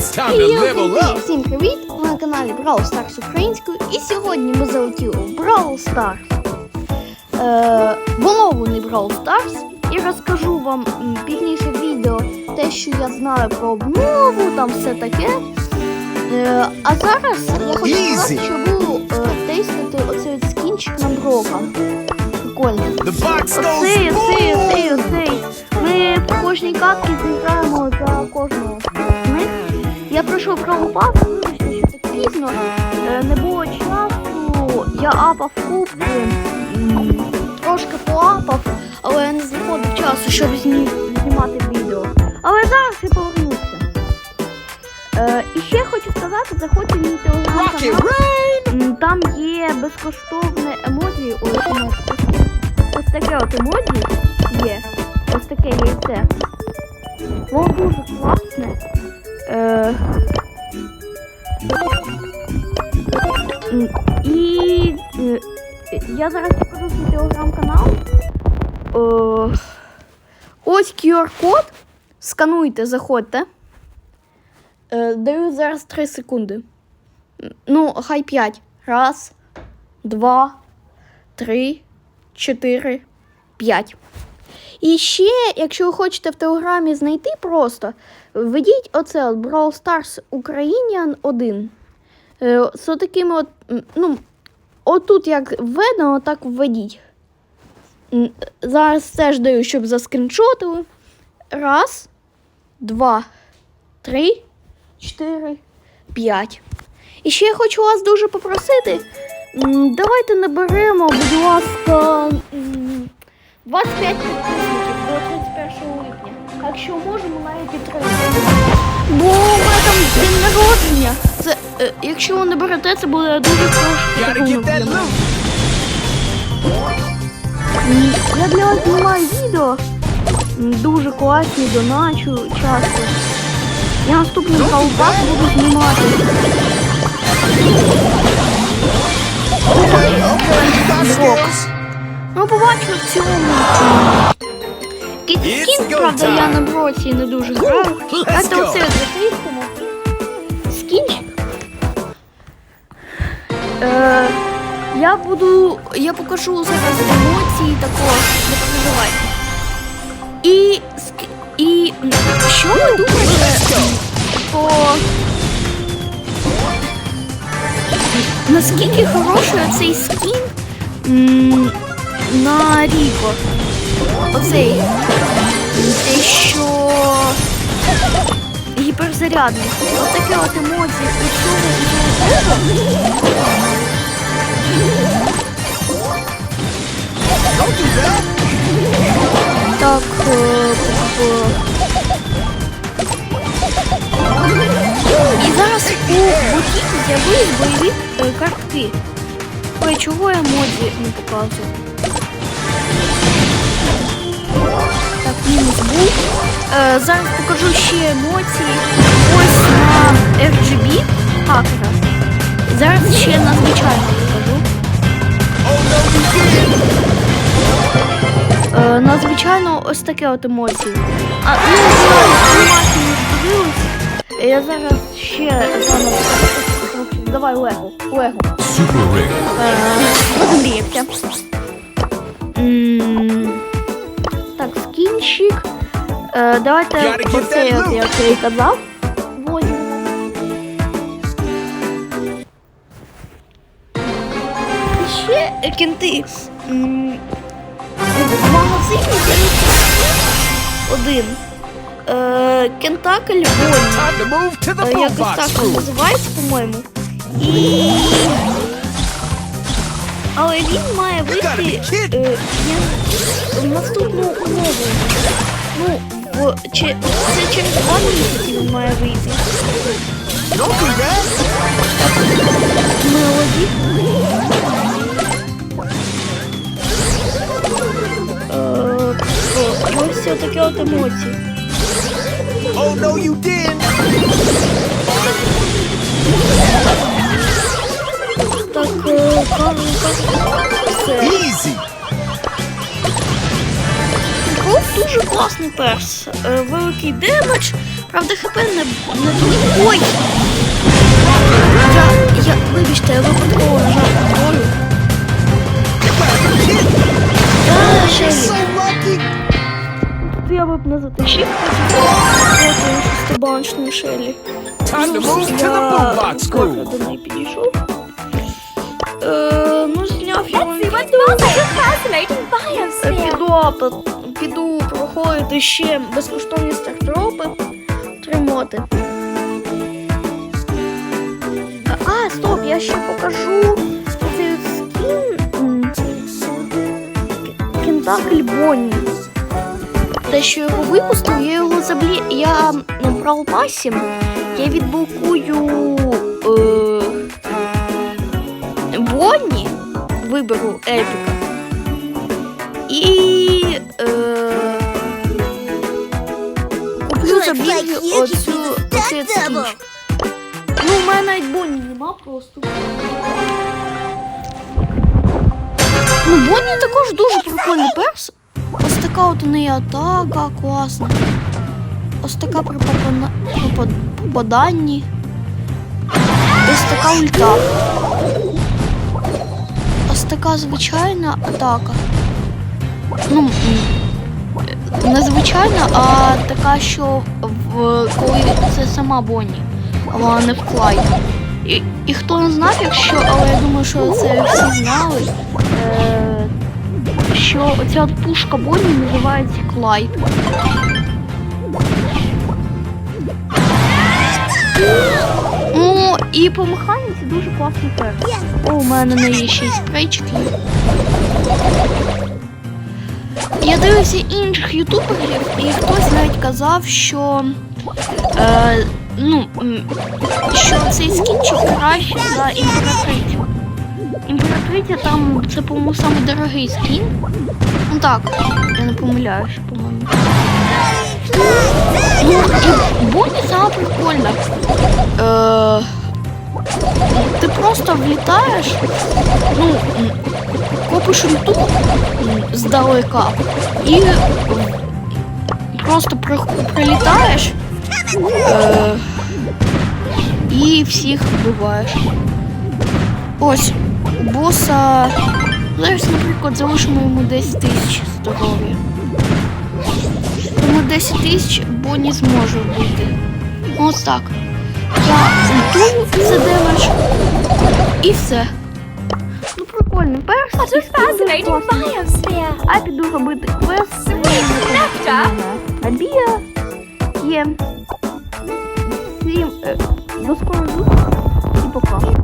It's time to level Привіт, up. Всім привіт! Ви на каналі Brawl Stars українською і сьогодні ми залетіли в Brawl Stars. Е, в оновлений Brawl Stars і розкажу вам пізніше відео те, що я знаю про обнову, там все таке. Е, а зараз я хочу сказати, що буду е, тестити оцей от скінчик на Брока. Box Оцей, goes оцей, оцей, оцей. Ми в кожній катці зіграємо за кожного. Що так пізно. Е, Не було часу, я апав кубки, трошки поапав, але я не знаходив часу, щоб зні- знімати відео. Але зараз я повернувся. Е, і ще хочу сказати, заходьте в мій телеграм-канал. Там є безкоштовне емоджі. Ось, таке от емоджі є. Ось таке яйце. Воно дуже класне. Е, і е, я зараз покажу свій телеграм-канал. Ось QR-код. Скануйте, заходьте. Е, даю зараз 3 секунди. Ну, хай п'ять. Раз, два, три, чотири, п'ять. І ще, якщо ви хочете в Телеграмі знайти просто, введіть оце от Brawl Stars Ukrainian 1. Е, З такими от, ну, отут як введено, так введіть. Зараз теж даю, щоб заскріншотили. Раз, два, три, чотири, п'ять. І ще я хочу вас дуже попросити. Давайте наберемо, будь ласка, 25 підписників до 31 липня. Якщо можемо, навіть і 30. Бо у мене там день народження. Це, е, якщо ви наберете, це буде дуже хороший подарунок для мене. М, Я для вас знімаю відео. М, Дуже класні, доначу часто. Я наступний колбас буду знімати. Okay, okay. You got skills. Ну, побачимо в цілому. Якийсь It's скін, правда, я на броці не дуже граю. Let's Давайте go. оце затискаємо. Скінчик. Е, я буду. Я покажу зараз емоції такого. Не переживайте. І, ск- і що ви думаєте по наскільки хороший оцей скін на Ріко? Оцей те, що гіперзарядний. Отаке от емоції у цьому і Don't do that. Так. е, п- І зараз у бутіки з'явились бойові е, картки. Ой, чого я моді не показую? Так, мінус був. Е, зараз покажу ще емоції. Ось на RGB хакера. Зараз ще на звичайно покажу. Е, надзвичайно ось таке от емоції. А ну не знаю, не. Я зараз ще заново покажу. Давай Лего. Лего. Super ring. Розумієте. Так, скінчик. Е, давайте оцей, от, я і казав. Ще кінти. В магазині один. Е, Кентакль the Е, Якось так називається, по-моєму. І... Але він має вийти е, в наступну умову. Ну, в, чи, це через два місяці він має вийти. Don't. Мелоді. Е, таке от емоції. Oh no, you did. Перс. Е, великий демедж. Правда, хп не, не дуже. Ой! Я, я, вибачте, я випадково нажав контролю. Я ще So я б не затащив шелі. To move to the boombox трохи crew. до неї підійшов. Е, ну, зняв я вам відео. fascinating Е, biosphere. Піду, апа- піду проходити ще безкоштовні стартропи. Тримати. А, стоп, я ще покажу цей скін. Кентакль Бонні. Те, що його випустив, я його заблі... Я м, в Бралпасі, я відблокую е... Бонні, виберу Епіка. І оцю оцей. Ну, у мене навіть Бонні нема просто. Ну, Бонні також дуже прикольний перс. Ось така от у неї атака класна. Ось така при попаданні. Ось така ульта. Ось така звичайна атака. Ну, не звичайна, а така, що в коли це сама Бонні, а не в Клайд. І, і хто не знав, якщо, але я думаю, що це всі знали. Е, що оця пушка Бонні називається Клайд. Ну, і по механіці дуже класний перс. О, у мене на неї ще й спрейчики. Я дивився інших ютуберів, і хтось навіть казав, що, е, ну, що цей скінчик краще за імператрицю. Імператриця там це, по-моєму, самий дорогий скін. Ну так, я не помиляюсь, по-моєму. Ну, і Бонні сама прикольна. Е, ти просто влітаєш, ну, м, здалека і просто при- прилітаєш е, і всіх вбиваєш. Ось, у боса. Зараз, наприклад, залишимо йому 10 тисяч здоров'я. Тому 10 тисяч Бонні зможе вбити. Ось так. Я ульту це демедж і все. Ну прикольно, перш за А піду робити квест. Абія є. Всім е, до скорого і пока.